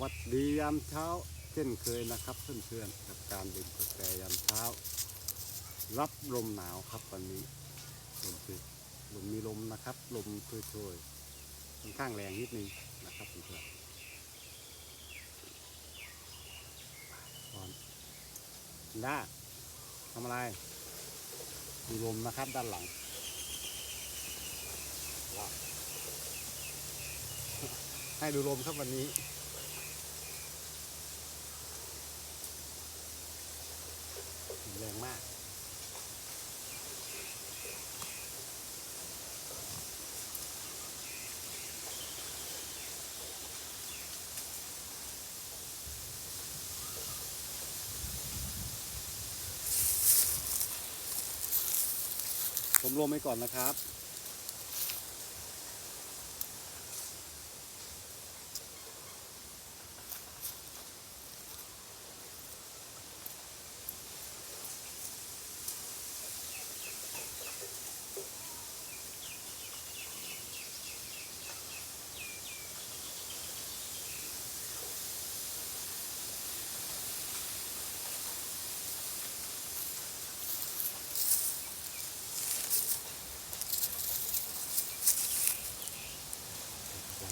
วัสดียามเช้า เช่นเคยนะครับเพื่อนๆกับการดื่มกาแฟยามเช้า รับลมหนาวครับวันนี้ลมคือลมมีลมนะครับ ลมโชยๆค่อนข้างแรงนิดนึงนะครับเพื่อนๆก่อนด้าทำอะไรมีลมนะครับด้านหลังว้าให้ดูลมครับวันนี้ แรงมาก ผมรวมไปก่อนนะครับ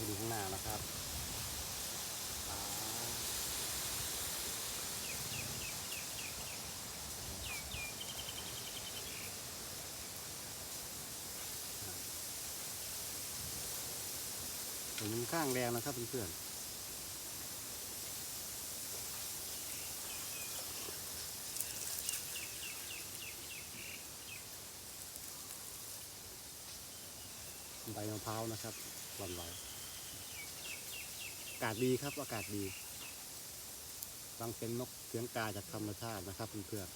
ให้ดูข้างหน้านะครับผมมันข้างแรงนะครับเพื่อนๆใบมะพร้าวนะครับหวันไหวอากาศดีครับ อากาศดีฟังเป็นนกเสียงกาจากธรรมชาตินะครับเพื่อน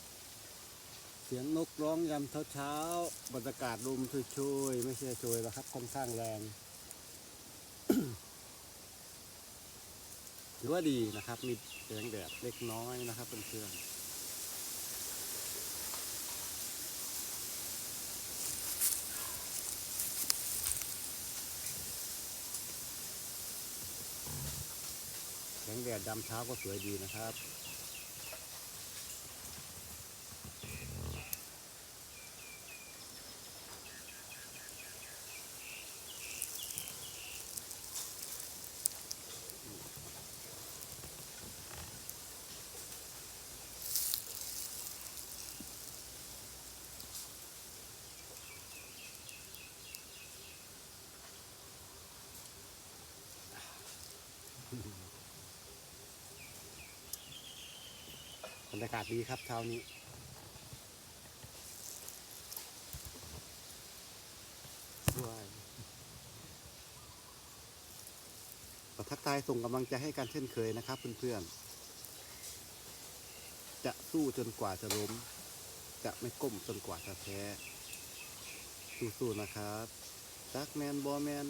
ๆเสียงนกร้องยามเช้าๆบรรยากาศลมช่วยๆไม่ใช่ช่วยหรอกครับค่อนข้างแรงถือว่าดีนะครับ มีแสงแดดเล็กน้อยนะครับเพื่อนๆ แสงแดดยามเช้าก็สวยดีนะครับ บรรยากาศดีครับเช้านี้สวยขอทักทายส่งกำลังใจให้กันเช่นเคยนะครับเพื่อนๆ จะสู้จนกว่าจะล้ม จะไม่ก้มจนกว่าจะแพ้ สู้ๆนะครับจักแมนบอแมน